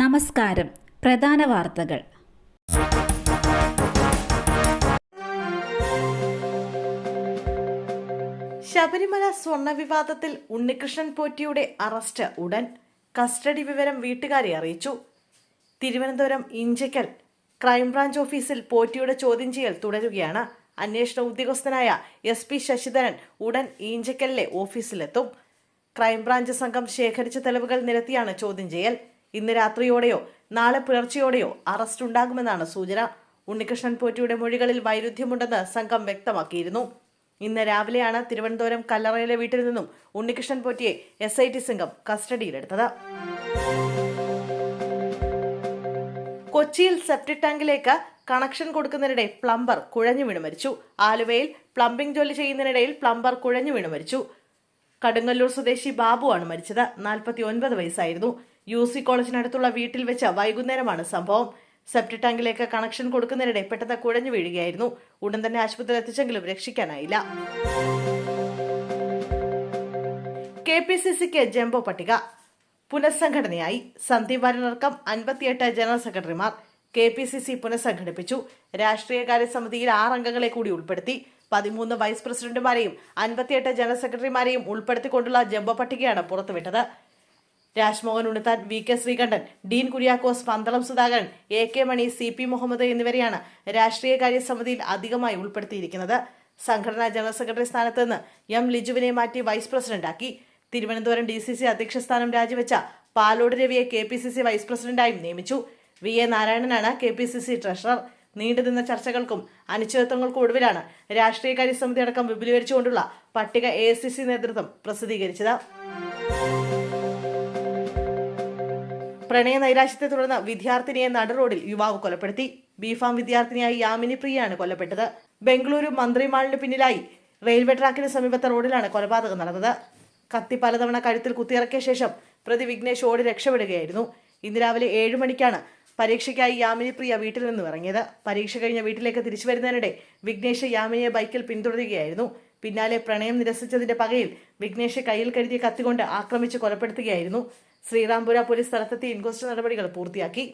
നമസ്കാരം. പ്രധാന വാർത്തകൾ. ശബരിമല സ്വർണ വിവാദത്തിൽ ഉണ്ണികൃഷ്ണൻ പോറ്റിയുടെ അറസ്റ്റ് ഉടൻ. കസ്റ്റഡി വിവരം വീട്ടുകാരെ അറിയിച്ചു. തിരുവനന്തപുരം ഇഞ്ചക്കൽ ക്രൈംബ്രാഞ്ച് ഓഫീസിൽ പോറ്റിയുടെ ചോദ്യം ചെയ്യൽ തുടരുകയാണ്. അന്വേഷണ ഉദ്യോഗസ്ഥനായ എസ് പി ശശിധരൻ ഉടൻ ഈഞ്ചക്കലിലെ ഓഫീസിലെത്തും. ക്രൈംബ്രാഞ്ച് സംഘം ശേഖരിച്ച തെളിവുകൾ നിരത്തിയാണ് ചോദ്യം ചെയ്യൽ. ഇന്ന് രാത്രിയോടെയോ നാളെ പുലർച്ചെയോടെയോ അറസ്റ്റ് ഉണ്ടാകുമെന്നാണ് സൂചന. ഉണ്ണികൃഷ്ണൻ പോറ്റിയുടെ മൊഴികളിൽ വൈരുദ്ധ്യമുണ്ടെന്ന് സംഘം വ്യക്തമാക്കിയിരുന്നു. ഇന്ന് രാവിലെയാണ് തിരുവനന്തപുരം കല്ലറയിലെ വീട്ടിൽ നിന്നും ഉണ്ണികൃഷ്ണൻ പോറ്റിയെ എസ് ഐ ടി സംഘം കസ്റ്റഡിയിലെടുത്തത്. കൊച്ചിയിൽ സെപ്റ്റിക് ടാങ്കിലേക്ക് കണക്ഷൻ കൊടുക്കുന്നതിനിടെ പ്ലംബർ കുഴഞ്ഞു വീണു മരിച്ചു. ആലുവയിൽ പ്ലംബിംഗ് ജോലി ചെയ്യുന്നതിനിടയിൽ പ്ലംബർ കുഴഞ്ഞു വീണു മരിച്ചു. കടുങ്ങല്ലൂർ സ്വദേശി ബാബുവാണ് മരിച്ചത്. നാൽപ്പത്തി ഒൻപത് വയസ്സായിരുന്നു. യു സി കോളേജിനടുത്തുള്ള വീട്ടിൽ വെച്ച വൈകുന്നേരമാണ് സംഭവം. സെപ്റ്റ് ടാങ്കിലേക്ക് കണക്ഷൻ കൊടുക്കുന്നതിനിടെ പെട്ടെന്ന് കുഴഞ്ഞു വീഴുകയായിരുന്നു. ഉടൻ തന്നെ ആശുപത്രിയിൽ എത്തിച്ചെങ്കിലും രക്ഷിക്കാനായില്ല. കെ പി സി സിക്ക് ജംബോ പട്ടിക. പുനഃസംഘടനയായി സന്ദീപ് വാര്യനടക്കം അൻപത്തിയെട്ട് ജനറൽ സെക്രട്ടറിമാർ കെ പി സി സി പുനഃസംഘടിപ്പിച്ചു. രാഷ്ട്രീയകാര്യ സമിതിയിൽ ആറ് അംഗങ്ങളെ കൂടി ഉൾപ്പെടുത്തി. പതിമൂന്ന് വൈസ് പ്രസിഡന്റുമാരെയും അൻപത്തിയെട്ട് ജനറൽ സെക്രട്ടറിമാരെയും ഉൾപ്പെടുത്തിക്കൊണ്ടുള്ള ജംബോ പട്ടികയാണ് പുറത്തുവിട്ടത്. Rajmohan Unnithan V K Sreekandan Dean Kuriakose Pandalam Sudhakaran A K Mani C P Muhammad എന്നിവരെയാണ് രാഷ്ട്രീയകാര്യ സമിതിയിൽ അധികമായി ഉൾപ്പെടുത്തിയിരിക്കുന്നത്. സംഘടനാ ജനറൽ സെക്രട്ടറി സ്ഥാനത്ത് നിന്ന് എം ലിജുവിനെ മാറ്റി വൈസ് പ്രസിഡന്റാക്കി. തിരുവനന്തപുരം ഡി സി സി അധ്യക്ഷ സ്ഥാനം രാജിവെച്ച Palode രവിയെ K P C C vice പ്രസിഡന്റായും നിയമിച്ചു. V A നാരായണനാണ് K P C C treasurer. നീണ്ടുനിന്ന ചർച്ചകൾക്കും അനിശ്ചിതത്വങ്ങൾക്കും ഒടുവിലാണ് രാഷ്ട്രീയകാര്യ സമിതി അടക്കം വിപുലീകരിച്ചുകൊണ്ടുള്ള പട്ടിക എ സി സി നേതൃത്വം പ്രസിദ്ധീകരിച്ചത്. പ്രണയ നൈരാശ്യത്തെ തുടർന്ന് വിദ്യാർത്ഥിനിയെ നടുറോഡിൽ യുവാവ് കൊലപ്പെടുത്തി. ബിഫാം വിദ്യാർത്ഥിനിയായി യാമിനി പ്രിയയാണ് കൊല്ലപ്പെട്ടത്. ബംഗളൂരു മന്ത്രിമാളിന് പിന്നിലായി റെയിൽവേ ട്രാക്കിന് സമീപത്തെ റോഡിലാണ് കൊലപാതകം നടന്നത്. കത്തി പലതവണ കഴുത്തിൽ കുത്തിയിറക്കിയ ശേഷം പ്രതി വിഘ്നേഷ് ഓടി രക്ഷപ്പെടുകയായിരുന്നു. ഇന്ന് രാവിലെ ഏഴു മണിക്കാണ് പരീക്ഷയ്ക്കായി യാമിനി പ്രിയ വീട്ടിൽ നിന്ന് ഇറങ്ങിയത്. പരീക്ഷ കഴിഞ്ഞ വീട്ടിലേക്ക് തിരിച്ചു വരുന്നതിനിടെ വിഘ്നേഷ് യാമിനിയെ ബൈക്കിൽ പിന്തുടരുകയായിരുന്നു. പിന്നാലെ പ്രണയം നിരസിച്ചതിന്റെ പകയിൽ വിഘ്നേഷ് കയ്യിൽ കരുതിയ കത്തികൊണ്ട് ആക്രമിച്ച് കൊലപ്പെടുത്തുകയായിരുന്നു. ശ്രീറാംപുര പോലീസ് സ്ഥലത്തെത്തി ഇൻക്വസ്റ്റ് നടപടികൾ പൂർത്തിയാക്കി.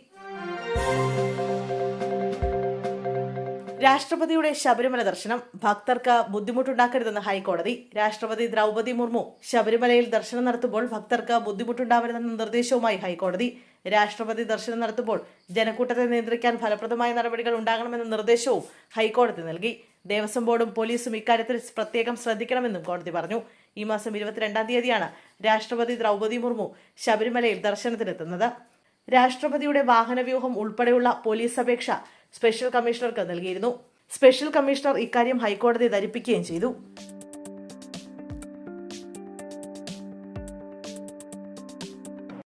രാഷ്ട്രപതിയുടെ ശബരിമല ദർശനം. ഭക്തർക്ക് ബുദ്ധിമുട്ടുണ്ടാക്കരുതെന്ന് ഹൈക്കോടതി. രാഷ്ട്രപതി ദ്രൗപദി മുർമു ശബരിമലയിൽ ദർശനം നടത്തുമ്പോൾ ഭക്തർക്ക് ബുദ്ധിമുട്ടുണ്ടാവരുതെന്ന നിർദ്ദേശവുമായി ഹൈക്കോടതി. രാഷ്ട്രപതി ദർശനം നടത്തുമ്പോൾ ജനക്കൂട്ടത്തെ നിയന്ത്രിക്കാൻ ഫലപ്രദമായ നടപടികൾ ഉണ്ടാകണമെന്ന നിർദ്ദേശവും ഹൈക്കോടതി നൽകി. ദേവസ്വം ബോർഡും പോലീസും ഇക്കാര്യത്തിൽ പ്രത്യേകം ശ്രദ്ധിക്കണമെന്നും കോടതി പറഞ്ഞു. ഈ മാസം ഇരുപത്തിരണ്ടാം തീയതിയാണ് രാഷ്ട്രപതി ദ്രൗപദി മുർമു ശബരിമലയിൽ ദർശനത്തിനെത്തുന്നത്. രാഷ്ട്രപതിയുടെ വാഹനവ്യൂഹം ഉൾപ്പെടെയുള്ള പോലീസ് അപേക്ഷ സ്പെഷ്യൽ കമ്മീഷണർക്ക് നൽകിയിരുന്നു. സ്പെഷ്യൽ കമ്മീഷണർ ഇക്കാര്യം ഹൈക്കോടതി ധരിപ്പിക്കുകയും ചെയ്തു.